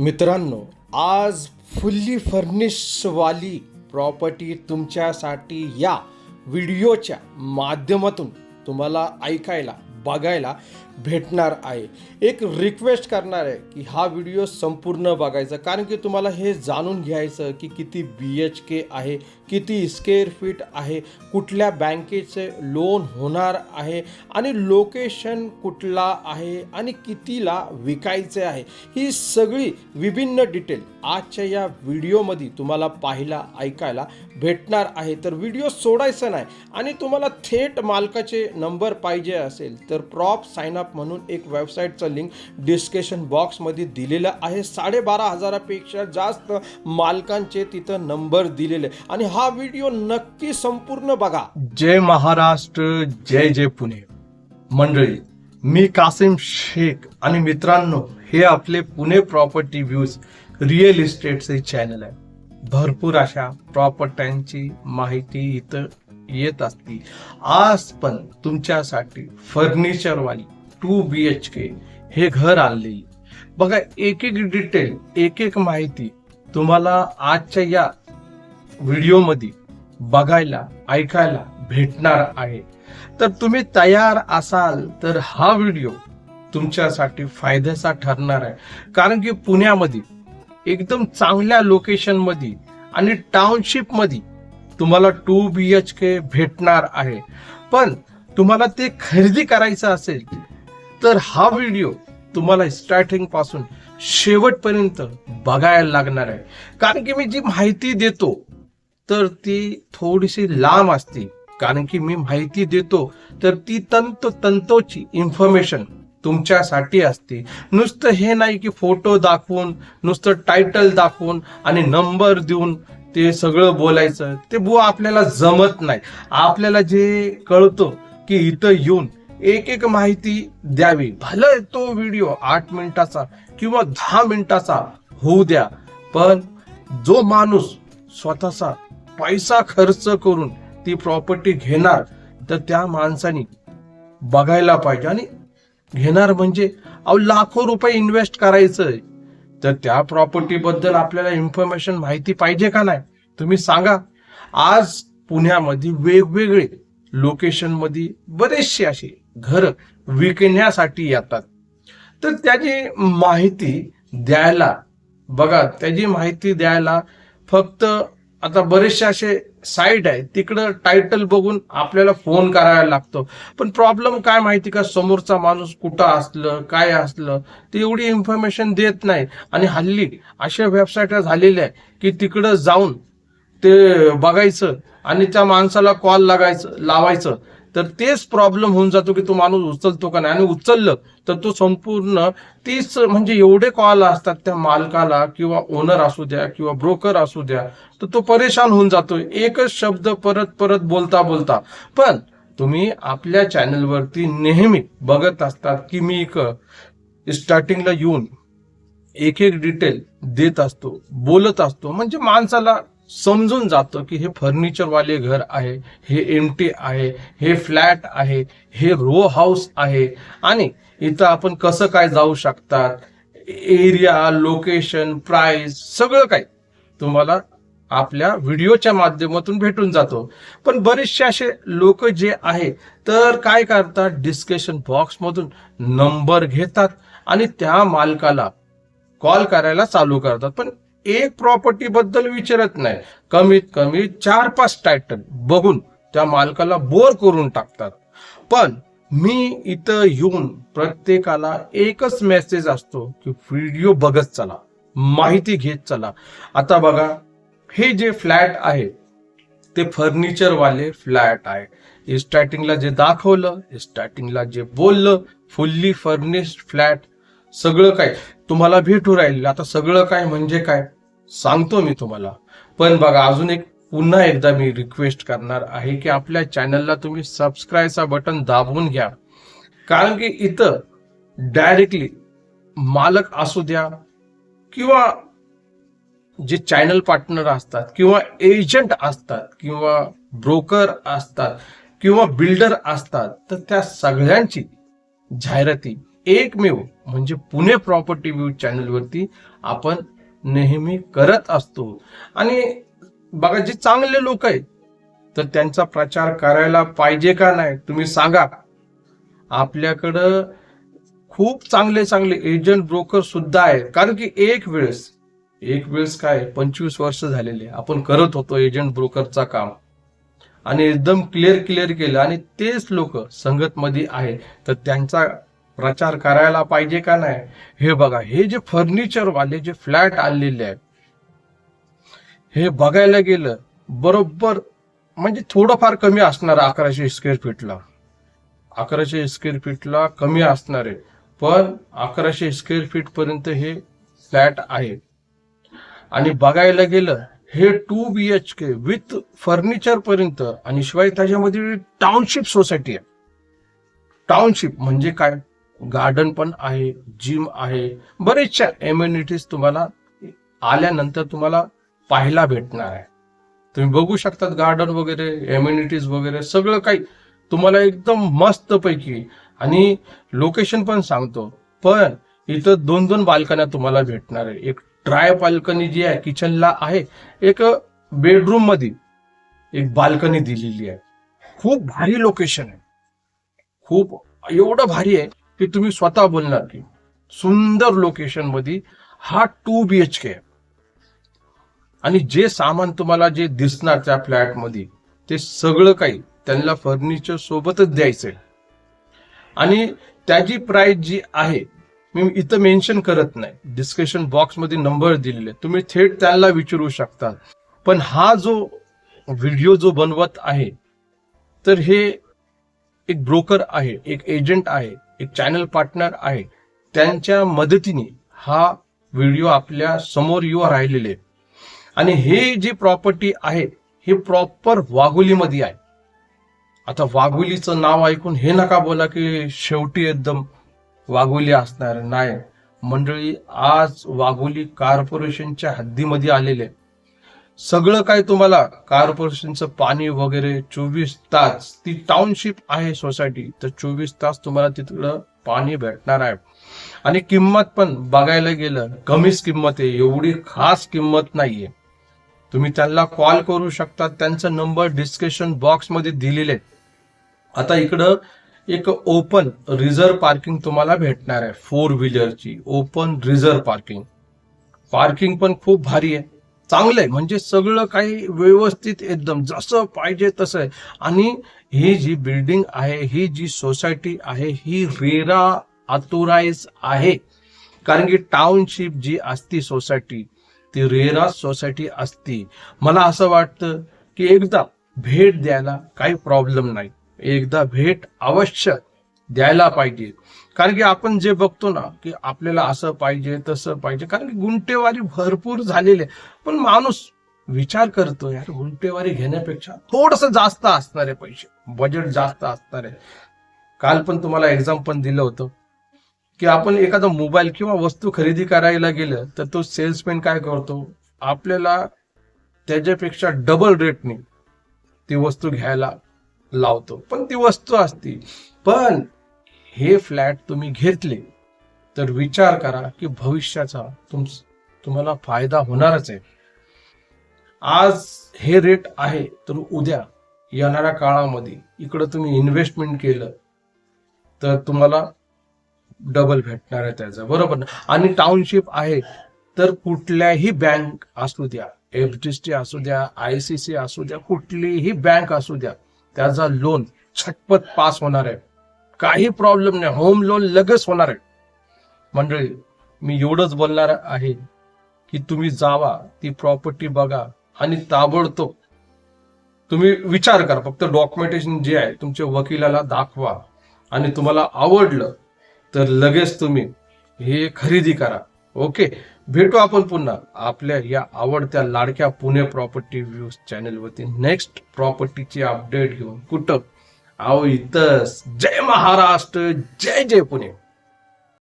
मित्रांनो आज fully फर्निशवाली property तुमच्यासाठी या व्हिडिओच्या माध्यमातून तुम्हाला ऐकायला बघायला भेटणार आहे. एक रिक्वेस्ट करणार आहे की हा व्हिडिओ संपूर्ण बघायचा. कारण की तुम्हाला हे जाणून घ्यायचं की किती बी एच के आहे किती स्क्वेअर फीट आहे कुठल्या बँकेचे लोन होणार आहे आणि लोकेशन कुठला आहे आणि कितीला विकायचे आहे. ही सगळी विभिन्न डिटेल आजच्या या व्हिडिओमध्ये तुम्हाला पाहायला ऐकायला भेटणार आहे. तर व्हिडिओ सोडायचा नाही आणि तुम्हाला थेट मालकाचे नंबर पाहिजे असेल तर प्रॉप सायन अप म्हणून एक वेबसाईटचं लिंक डिस्क्रिप्शन बॉक्समध्ये दिलेलं आहे. साडेबारा हजारापेक्षा जास्त मालकांचे तिथं नंबर दिलेले. आणि हा व्हिडिओ नक्की संपूर्ण बघा. जय महाराष्ट्र जय जय पुणे. मंडळी मी कासिम शेख आणि मित्रांनो हे आपले पुणे प्रॉपर्टी व्ह्यूज रिअल इस्टेटचे चॅनल आहे. भरपूर अशा प्रॉपर्ट्यांची माहिती इथं येत असती आज पण तुमच्यासाठी फर्निचरवाली टू बी एच के हे घर आणलेली बघा एक एक डिटेल एक एक माहिती तुम्हाला आजच्या या व्हिडिओमध्ये बघायला ऐकायला भेटणार आहे. तर तुम्ही तयार असाल तर हा व्हिडिओ तुमच्यासाठी फायद्याचा ठरणार आहे. कारण की पुण्यामध्ये एकदम चांगल्या लोकेशनमध्ये आणि टाउनशिपमध्ये तुम्हाला टू बी एच के भेटणार आहे. पण तुम्हाला ते खरेदी करायचं असेल तर हा व्हिडिओ तुम्हाला स्टार्टिंगपासून शेवटपर्यंत बघायला लागणार आहे. कारण की मी जी माहिती देतो तर ती थोडीशी लांब असते. कारण की मी माहिती देतो तर ती तंत तंतोची इन्फॉर्मेशन तुमच्यासाठी असते. नुसतं हे नाही की फोटो दाखवून नुसतं टायटल दाखवून आणि नंबर देऊन ते सगळं बोलायचं. ते बुवा आपल्याला जमत नाही. आपल्याला जे कळतं की इथं येऊन एक एक माहिती द्यावी. भलं तो व्हिडिओ आठ मिनिटाचा किंवा दहा मिनिटाचा होऊ द्या पण जो माणूस स्वतःचा पैसा खर्च करून ती प्रॉपर्टी घेणार तर त्या माणसाने बघायला पाहिजे. आणि घेणार म्हणजे अहो लाखो रुपये इन्व्हेस्ट करायचं तर त्या प्रॉपर्टी बद्दल आपल्याला इन्फॉर्मेशन माहिती पाहिजे का नाही? तुम्ही सांगा. आज पुण्यामध्ये वेगवेगळे लोकेशनमध्ये बरेचसे असे घर विकण्यासाठी येतात. तर त्याची माहिती द्यायला बघा त्याची माहिती द्यायला फक्त आता बरेचसे असे साईट आहे तिकडं टायटल बघून आपल्याला फोन करायला लागतो. पण प्रॉब्लेम काय माहिती का? समोरचा माणूस कुठं असलं काय असलं ते एवढी इन्फॉर्मेशन देत नाही. आणि हल्ली अशा वेबसाईट झालेल्या आहे की तिकडं जाऊन ते बघायचं आणि त्या माणसाला कॉल लागायचं लावायचं. तर तेच प्रॉब्लेम होऊन जातो की तो माणूस उचलतो का नाही. आणि उचललं तर तो संपूर्ण तीच म्हणजे एवढे कॉल असतात त्या मालकाला किंवा ओनर असू द्या किंवा ब्रोकर असू द्या तर तो परेशान होऊन जातो एकच शब्द परत परत बोलता बोलता. पण तुम्ही आपल्या चॅनलवरती नेहमी बघत असतात की मी एक स्टार्टिंगला येऊन एक एक डिटेल देत असतो बोलत असतो. म्हणजे माणसाला समजून जातं की हे फर्निचरवाले घर आहे हे एम टी आहे हे फ्लॅट आहे हे रो हाऊस आहे. आणि इथं आपण कसं काय जाऊ शकतात? एरिया लोकेशन प्राइस सगळं काही तुम्हाला आपल्या व्हिडिओच्या माध्यमातून भेटून जातो. पण बरेचसे असे लोक जे आहे तर काय करतात? डिस्कशन बॉक्समधून नंबर घेतात आणि त्या मालकाला कॉल करायला चालू करतात. पण एक प्रॉपर्टी बद्दल विचारत नाही. कमीत कमी चार पाच टायटल बघून त्या मालकाला बोर करून टाकतात. पण मी इथं येऊन प्रत्येकाला एकच मेसेज असतो की व्हिडिओ बघत चला माहिती घेत चला. आता बघा हे जे फ्लॅट आहे ते फर्निचरवाले फ्लॅट आहे. स्टार्टिंगला जे दाखवलं स्टार्टिंगला जे बोललं फुल्ली फर्निश्ड फ्लॅट सगळं काय तुम्हाला भेटू राहील आता सगळं काय म्हणजे काय? सांगतो मी तुम्हाला. पण बघा अजून एक पुन्हा एकदा मी रिक्वेस्ट करणार आहे की आपल्या चॅनलला तुम्ही सबस्क्राईबचा बटन दाबून घ्या. कारण की इथं डायरेक्टली मालक असू द्या किंवा जे चॅनल पार्टनर असतात किंवा एजंट असतात किंवा ब्रोकर असतात किंवा बिल्डर असतात तर त्या सगळ्यांची जाहिराती एकमेव म्हणजे पुणे प्रॉपर्टी व्ह्यू चॅनलवरती आपण नेहमी करत असतो. आणि बघा जे चांगले लोक आहेत तर त्यांचा प्रचार करायला पाहिजे का नाही तुम्ही सांगा. आपल्याकडं खूप चांगले चांगले एजंट ब्रोकर सुद्धा आहेत. कारण की एक वेळेस एक वेळेस काय पंचवीस वर्ष झालेले. आपण करत होतो एजंट ब्रोकरचा काम. आणि एकदम क्लिअर क्लिअर केलं. आणि तेच लोक संगतमध्ये आहे तर त्यांचा प्रचार करायला पाहिजे का नाही? हे बघा हे जे फर्निचर वाले जे फ्लॅट आलेले आहेत हे बघायला गेलं बरोबर म्हणजे थोडंफार कमी असणार अकराशे स्क्वेअर फीटला अकराशे स्क्वेअर फीटला कमी असणार आहे. पण अकराशे स्क्वेअर फीट पर्यंत हे फ्लॅट आहे. आणि बघायला गेलं हे two B H K with furniture पर्यंत आणि शिवाय त्याच्यामध्ये टाउनशिप सोसायटी आहे. टाउनशिप म्हणजे काय? गार्डन पण आहे जिम आहे. बरेचशा एम्युनिटीज तुम्हाला आल्यानंतर तुम्हाला पाहायला भेटणार आहे. तुम्ही बघू शकतात गार्डन वगैरे एम्युनिटीज वगैरे सगळं काही तुम्हाला एकदम मस्त पैकी आणि लोकेशन पण सांगतो पण इथं दोन दोन बाल्कन्या तुम्हाला भेटणार आहे. एक ड्राय बाल्कनी जी आहे किचनला आहे एक बेडरूममध्ये एक बाल्कनी दिलेली आहे. खूप भारी लोकेशन आहे. खूप एवढं भारी आहे की तुम्ही स्वतः बोलणार की सुंदर लोकेशनमध्ये हा टू बी एच के आणि जे सामान तुम्हाला जे दिसणार त्या फ्लॅटमध्ये ते सगळं काही त्यांना फर्निचर सोबतच द्यायचंय. आणि त्याची प्राइस जी आहे मी इथं मेन्शन करत नाही. डिस्कशन बॉक्समध्ये नंबर दिलेले. तुम्ही थेट त्यांना विचारू शकता. पण हा जो व्हिडिओ जो बनवत आहे तर हे एक ब्रोकर आहे एक एजंट आहे. एक चॅनल पार्टनर आहे त्यांच्या मदतीने हा व्हिडिओ आपल्यासमोर येऊ राहिलेले आहे. आणि हे जी प्रॉपर्टी आहे हे प्रॉपर वाघोलीमध्ये आहे आता वाघोलीचं नाव ऐकून हे नका बोला की शेवटी एकदम वाघोली असणार नाही मंडळी आज वाघोली कॉर्पोरेशनच्या हद्दीमध्ये आलेले आहे. सगळं काय तुम्हाला? कॉर्पोरेशनचं पाणी वगैरे चोवीस तास. ती टाउनशिप आहे सोसायटी तर चोवीस तास तुम्हाला तिकडं पाणी भेटणार आहे. आणि किंमत पण बघायला गेलं कमीच किंमत आहे. एवढी खास किंमत नाहीये. तुम्ही त्यांना कॉल करू शकता त्यांचा नंबर डिस्कशन बॉक्समध्ये दिलेले आता इकडं एक ओपन रिझर्व पार्किंग तुम्हाला भेटणार आहे. फोर व्हीलरची ओपन रिझर्व पार्किंग पार्किंग पण खूप भारी आहे. चांगलं आहे म्हणजे सगळं काही व्यवस्थित एकदम जसं पाहिजे तसं आहे. आणि ही जी बिल्डिंग आहे ही जी सोसायटी आहे ही रेरा आतुराईज आहे. कारण की टाउनशिप जी असती सोसायटी ती रेरा सोसायटी असती. मला असं वाटतं की एकदा भेट द्यायला काही प्रॉब्लेम नाही. एकदा भेट अवश्य द्यायला पाहिजे. कारण की आपण जे बघतो ना की आपल्याला असं पाहिजे तसं पाहिजे कारण की गुंटेवारी भरपूर झालेली आहे. पण माणूस विचार करतो यार गुंटेवारी घेण्यापेक्षा थोडस जास्त असणार आहे पैसे बजेट जास्त असणार. आहे काल पण तुम्हाला एक्झाम पण दिलं होतं की आपण एखादा मोबाईल किंवा वस्तू खरेदी करायला गेलं तर तो सेल्समॅन काय करतो? आपल्याला त्याच्यापेक्षा डबल रेटने ती वस्तू घ्यायला लावतो. पण ती वस्तू असती. पण हे फ्लॅट तुम्ही घेतले तर विचार करा की भविष्याचा तुम तुम्हाला फायदा होणारच आहे. आज हे रेट आहे तर उद्या येणाऱ्या काळामध्ये इकडं तुम्ही इन्व्हेस्टमेंट केलं तर तुम्हाला डबल भेटणार आहे त्याचं बरोबर ना? आणि टाउनशिप आहे तर कुठल्याही बँक असू द्या एफ डी सी असू द्या आय सी सी असू द्या कुठलीही बँक असू द्या त्याचा लोन छटपट पास होणार आहे. काही प्रॉब्लेम नाही. होम लोन लगेच होणार आहे. मंडळी मी एवढंच बोलणार आहे की तुम्ही जावा ती प्रॉपर्टी बघा आणि ताबडतोब तुम्ही विचार करा. फक्त डॉक्युमेंटेशन जे आहे तुमच्या वकिलाला दाखवा. आणि तुम्हाला आवडलं तर लगेच तुम्ही हे खरेदी करा. ओके? भेटू आपण पुन्हा आपल्या या आवडत्या लाडक्या पुणे प्रॉपर्टी व्ह्यूज चॅनेलवरती नेक्स्ट प्रॉपर्टीची अपडेट घेऊन कुठं अहो इथंच जय महाराष्ट्र जय जय पुणे